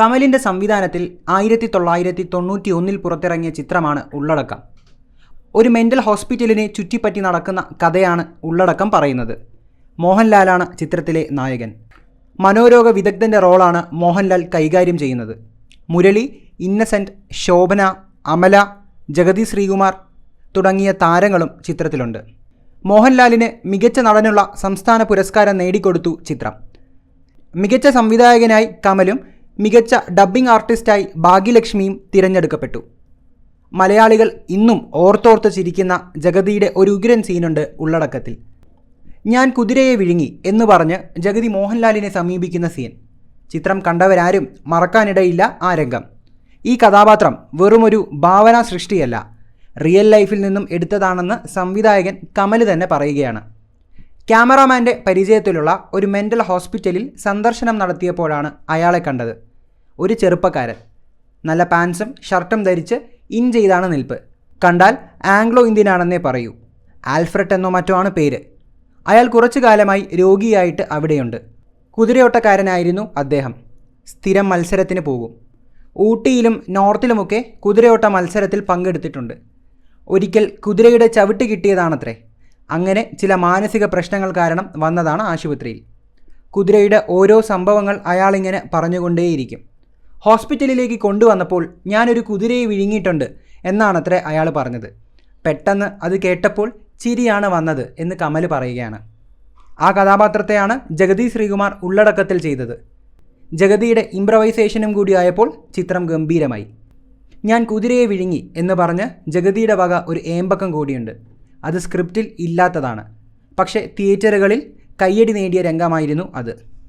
കമലിന്റെ സംവിധാനത്തിൽ ആയിരത്തി തൊള്ളായിരത്തി തൊണ്ണൂറ്റി ഒന്നിൽ പുറത്തിറങ്ങിയ ചിത്രമാണ് ഉള്ളടക്കം. ഒരു മെന്റൽ ഹോസ്പിറ്റലിനെ ചുറ്റിപ്പറ്റി നടക്കുന്ന കഥയാണ് ഉള്ളടക്കം പറയുന്നത്. മോഹൻലാലാണ് ചിത്രത്തിലെ നായകൻ. മനോരോഗ വിദഗ്ധന്റെ റോളാണ് മോഹൻലാൽ കൈകാര്യം ചെയ്യുന്നത്. മുരളി ഇന്നസെന്റ് ശോഭന അമല ജഗതി ശ്രീകുമാർ തുടങ്ങിയ താരങ്ങളും ചിത്രത്തിലുണ്ട്. മോഹൻലാലിന് മികച്ച നടനുള്ള സംസ്ഥാന പുരസ്കാരം നേടിക്കൊടുത്തു ചിത്രം. മികച്ച സംവിധായകനായി കമലും മികച്ച ഡബ്ബിംഗ് ആർട്ടിസ്റ്റായി ഭാഗ്യലക്ഷ്മിയും തിരഞ്ഞെടുക്കപ്പെട്ടു. മലയാളികൾ ഇന്നും ഓർത്തോർത്ത് ചിരിക്കുന്ന ജഗതിയുടെ ഒരു ഉഗ്രൻ സീനുണ്ട് ഉള്ളടക്കത്തിൽ. ഞാൻ കുതിരയെ വിഴുങ്ങി എന്ന് പറഞ്ഞ് ജഗതി മോഹൻലാലിനെ സമീപിക്കുന്ന സീൻ. ചിത്രം കണ്ടവരാരും മറക്കാനിടയില്ല ആ രംഗം. ഈ കഥാപാത്രം വെറുമൊരു ഭാവനാ സൃഷ്ടിയല്ല. റിയൽ ലൈഫിൽ നിന്നും എടുത്തതാണെന്ന് സംവിധായകൻ കമൽ തന്നെ പറയുകയാണ്. ക്യാമറാമാന്റെ പരിചയത്തിലുള്ള ഒരു മെന്റൽ ഹോസ്പിറ്റലിൽ സന്ദർശനം നടത്തിയപ്പോഴാണ് അയാളെ കണ്ടത്. ഒരു ചെറുപ്പക്കാരൻ. നല്ല പാൻസും ഷർട്ടും ധരിച്ച് ഇൻ ചെയ്താണ് നിൽപ്പ്. കണ്ടാൽ ആംഗ്ലോ ഇന്ത്യനാണെന്നേ പറയൂ. ആൽഫ്രഡ് എന്നോ മറ്റോ ആണ് പേര്. അയാൾ കുറച്ചു കാലമായി രോഗിയായിട്ട് അവിടെയുണ്ട്. കുതിരയോട്ടക്കാരനായിരുന്നു അദ്ദേഹം. സ്ഥിരം മത്സരത്തിന് പോകും. ഊട്ടിയിലും നോർത്തിലുമൊക്കെ കുതിരയോട്ട മത്സരത്തിൽ പങ്കെടുത്തിട്ടുണ്ട്. ഒരിക്കൽ കുതിരയുടെ ചവിട്ട് കിട്ടിയതാണത്രേ. അങ്ങനെ ചില മാനസിക പ്രശ്നങ്ങൾ കാരണം വന്നതാണ് ആശുപത്രിയിൽ. കുതിരയുടെ ഓരോ സംഭവങ്ങൾ അയാളിങ്ങനെ പറഞ്ഞുകൊണ്ടേയിരിക്കും. ഹോസ്പിറ്റലിലേക്ക് കൊണ്ടുവന്നപ്പോൾ ഞാനൊരു കുതിരയെ വിഴുങ്ങിയിട്ടുണ്ട് എന്നാണത്രേ അയാൾ പറഞ്ഞത്. പെട്ടെന്ന് അത് കേട്ടപ്പോൾ ചിരിയാണ് വന്നത് എന്ന് കമൽ പറയുകയാണ്. ആ കഥാപാത്രത്തെയാണ് ജഗതി ശ്രീകുമാർ ഉള്ളടക്കത്തിൽ ചെയ്തത്. ജഗതിയുടെ ഇംപ്രവൈസേഷനും കൂടിയായപ്പോൾ ചിത്രം ഗംഭീരമായി. ഞാൻ കുതിരയെ വിഴുങ്ങി എന്ന് പറഞ്ഞ് ജഗതിയുടെ വക ഒരു ഏമ്പക്കം കൂടിയുണ്ട്. അത് സ്ക്രിപ്റ്റിൽ ഇല്ലാത്തതാണ്. പക്ഷേ തിയേറ്ററുകളിൽ കയ്യടി നേടിയ രംഗമായിരുന്നു അത്.